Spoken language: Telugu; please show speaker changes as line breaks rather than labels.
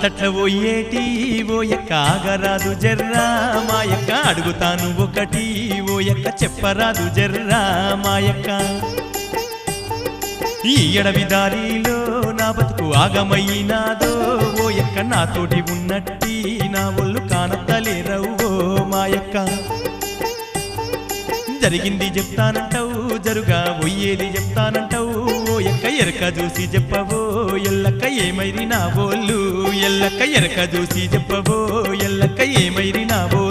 అట్టట్ల పోయేటి ఓ యక్క ఆగరాదు జర్రా మాయక్క అడుగుతాను ఒకటి ఓ యక్క చెప్పరాదు జర్రా మాయక్క ఈ ఎడవి దారిలో నా బతుకు ఆగమయ్యినాదో ఓ యొక్క నాతోటి ఉన్నట్టి నా ఒళ్ళు కానత్తలేరవు ఓ మాయక్క జరిగింది చెప్తానంటావు జరుగా ఒయ్యేది చెప్తానంటావు. ఓ ఎక్క ఎరక చూసి చెప్పవో ఎల్లక్క ఏమైరి నా బోళ్ళు ఎల్లక్క ఎరక చూసి చెప్పవో ఎల్లక్క ఏమైరి నా బోళ్ళు